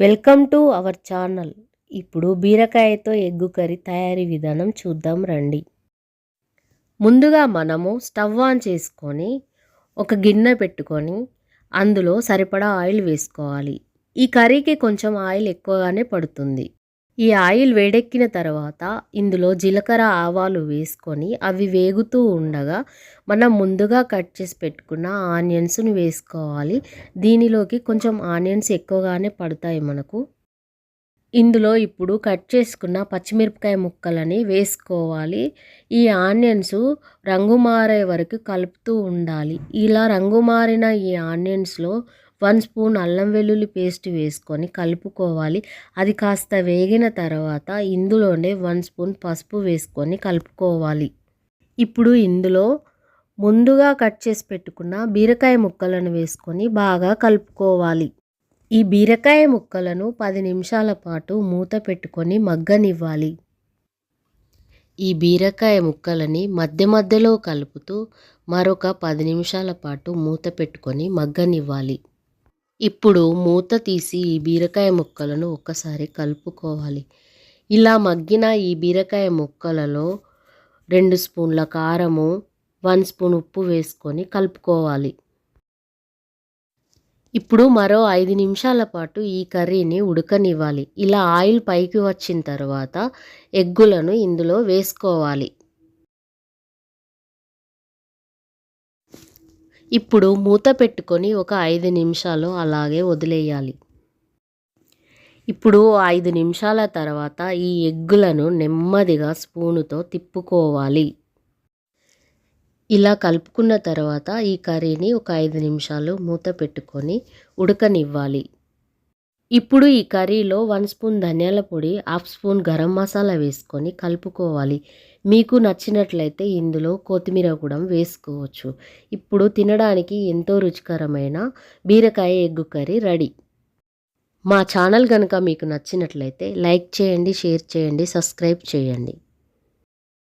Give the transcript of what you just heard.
Welcome to our channel. ఇప్పుడు బీరకాయతో egg curry తయారీ విధానం చూద్దాం రండి. ముందుగా మనము స్టవ్ ఆన్ చేసుకొని ఒక గిన్నె పెట్టుకొని అందులో సరిపడా ఆయిల్ వేసుకోవాలి. ఈ కర్రీకి కొంచెం ఆయిల్ ఎక్కువగానే పడుతుంది. ఈ ఆయిల్ వేడెక్కిన తర్వాత ఇందులో జీలకర్ర ఆవాలు వేసుకొని అవి వేగుతూ ఉండగా మనం ముందుగా కట్ చేసి పెట్టుకున్న ఆనియన్స్ని వేసుకోవాలి. దీనిలోకి కొంచెం ఆనియన్స్ ఎక్కువగానే పడతాయి మనకు. ఇందులో ఇప్పుడు కట్ చేసుకున్న పచ్చిమిరపకాయ ముక్కలని వేసుకోవాలి. ఈ ఆనియన్స్ రంగు మారే వరకు కలుపుతూ ఉండాలి. ఇలా రంగు మారిన ఈ ఆనియన్స్లో వన్ స్పూన్ అల్లం వెల్లుల్లి పేస్ట్ వేసుకొని కలుపుకోవాలి. అది కాస్త వేగిన తర్వాత ఇందులోనే వన్ స్పూన్ పసుపు వేసుకొని కలుపుకోవాలి. ఇప్పుడు ఇందులో ముందుగా కట్ చేసి పెట్టుకున్న బీరకాయ ముక్కలను వేసుకొని బాగా కలుపుకోవాలి. ఈ బీరకాయ ముక్కలను పది నిమిషాల పాటు మూత పెట్టుకొని మగ్గనివ్వాలి. ఈ బీరకాయ ముక్కలని మధ్య మధ్యలో కలుపుతూ మరొక పది నిమిషాల పాటు మూత పెట్టుకొని మగ్గనివ్వాలి. ఇప్పుడు మూత తీసి ఈ బీరకాయ ముక్కలను ఒక్కసారి కలుపుకోవాలి. ఇలా మగ్గిన ఈ బీరకాయ ముక్కలలో రెండు స్పూన్ల కారము వన్ స్పూన్ ఉప్పు వేసుకొని కలుపుకోవాలి. ఇప్పుడు మరో ఐదు నిమిషాల పాటు ఈ కర్రీని ఉడకనివ్వాలి. ఇలా ఆయిల్ పైకి వచ్చిన తర్వాత ఎగ్గులను ఇందులో వేసుకోవాలి. ఇప్పుడు మూత పెట్టుకొని ఒక ఐదు నిమిషాలు అలాగే వదిలేయాలి. ఇప్పుడు ఐదు నిమిషాల తర్వాత ఈ ఎగ్గులను నెమ్మదిగా స్పూనుతో తిప్పుకోవాలి. ఇలా కలుపుకున్న తర్వాత ఈ కర్రీని ఒక ఐదు నిమిషాలు మూత పెట్టుకొని ఉడకనివ్వాలి. ఇప్పుడు ఈ కర్రీలో వన్ స్పూన్ ధనియాల పొడి హాఫ్ స్పూన్ గరం మసాలా వేసుకొని కలుపుకోవాలి. మీకు నచ్చినట్లయితే ఇందులో కొత్తిమీర కూడా వేసుకోవచ్చు. ఇప్పుడు తినడానికి ఎంతో రుచికరమైన బీరకాయ ఎగ్గు కర్రీ రెడీ. మా ఛానల్ కనుక మీకు నచ్చినట్లయితే లైక్ చేయండి షేర్ చేయండి సబ్స్క్రైబ్ చేయండి.